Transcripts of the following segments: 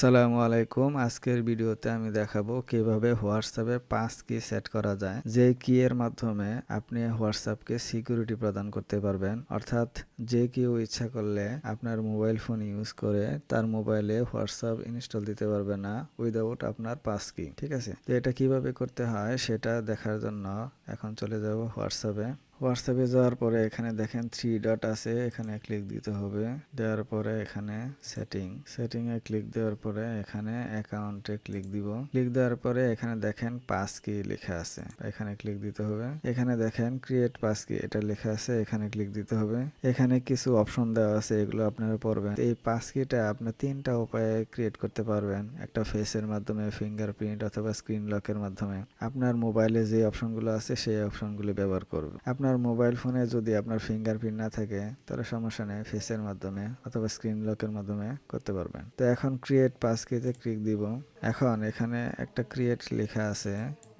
আসসালামু আলাইকুম। আজকের ভিডিওতে আমি দেখাবো কীভাবে হোয়াটসঅ্যাপে পাঁচ কি সেট করা যায়। যে কি এর মাধ্যমে আপনি হোয়াটসঅ্যাপকে সিকিউরিটি প্রদান করতে পারবেন। অর্থাৎ যে কেউ ইচ্ছা করলে আপনার মোবাইল ফোন ইউজ করে তার মোবাইলে হোয়াটসঅ্যাপ ইনস্টল দিতে পারবে না উইদাউট আপনার পাস কি। ঠিক আছে? তো এটা কীভাবে করতে হয় সেটা দেখার জন্য এখন চলে যাব হোয়াটসঅ্যাপে। হোয়াটসঅ্যাপে যাওয়ার পরে এখানে দেখেন থ্রি ডট আছে, এখানে ক্লিক দিতে হবে। দেওয়ার পরে এখানে সেটিং সেটিং এ ক্লিক দেওয়ার পরে এখানে অ্যাকাউন্টে ক্লিক দিব। ক্লিক দেওয়ার পরে এখানে দেখেন পাস কি লেখা আছে, এখানে ক্লিক দিতে হবে। এখানে দেখেন ক্রিয়েট পাস কি এটা লেখা আছে, এখানে ক্লিক দিতে হবে। এখানে কিছু অপশন দেওয়া আছে, এগুলো আপনারা পড়বেন। এই পাস কিটা আপনি তিনটা উপায়ে ক্রিয়েট করতে পারবেন। একটা ফেসের মাধ্যমে ফিঙ্গারপ্রিন্ট অথবা স্ক্রিন লকের মাধ্যমে। আপনার মোবাইলে যে অপশনগুলো আছে, সেই অপশনগুলো ব্যবহার করবে আপনার মোবাইল ফোনে যদি আপনার ফিঙ্গারপ্রিন্ট না থাকে, তাহলে সমস্যা নেই ফেসের মাধ্যমে অথবা স্ক্রিন লকের মাধ্যমে করতে পারবেন। তো এখন ক্রিয়েট পাসকিতে ক্লিক দিব। এখন এখানে একটা ক্রিয়েট লেখা আছে,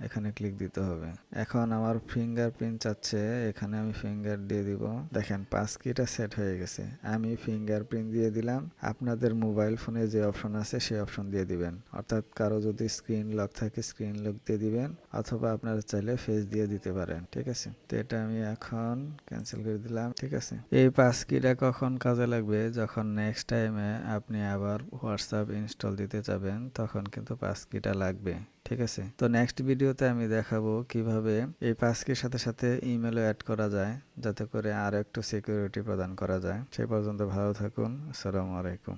এখানে ক্লিক দিতে হবে। এখন আমার ফিঙ্গারপ্রিন্ট চাচ্ছে, এখানে আমি ফিঙ্গার দিয়ে দিব। দেখেন পাসকিটা সেট হয়ে গেছে। আমি ফিঙ্গারপ্রিন্ট দিয়ে দিলাম, আপনাদের মোবাইল ফোনে যে অপশন আছে, সেই অপশন দিয়ে দিবেন। অর্থাৎ কারও যদি স্ক্রিন লক থাকে স্ক্রিন লক দিয়ে দিবেন, অথবা আপনারা চাইলে ফেস দিয়ে দিতে পারেন, ঠিক আছে? তো এটা আমি এখন ক্যান্সেল করে দিলাম, ঠিক আছে? এই পাসকিটা কখন কাজে লাগবে? যখন নেক্সট টাইমে আপনি আবার হোয়াটসঅ্যাপ ইনস্টল দিতে যাবেন, তখন কিন্তু পাসকিটা লাগবে, ঠিক আছে? তো নেক্সট ভিডিওতে আমি দেখাবো কীভাবে এই পাসকির সাথে সাথে ইমেলও অ্যাড করা যায়, যাতে করে আরও একটু সিকিউরিটি প্রদান করা যায়। সেই পর্যন্ত ভালো থাকুন, আসসালামু আলাইকুম।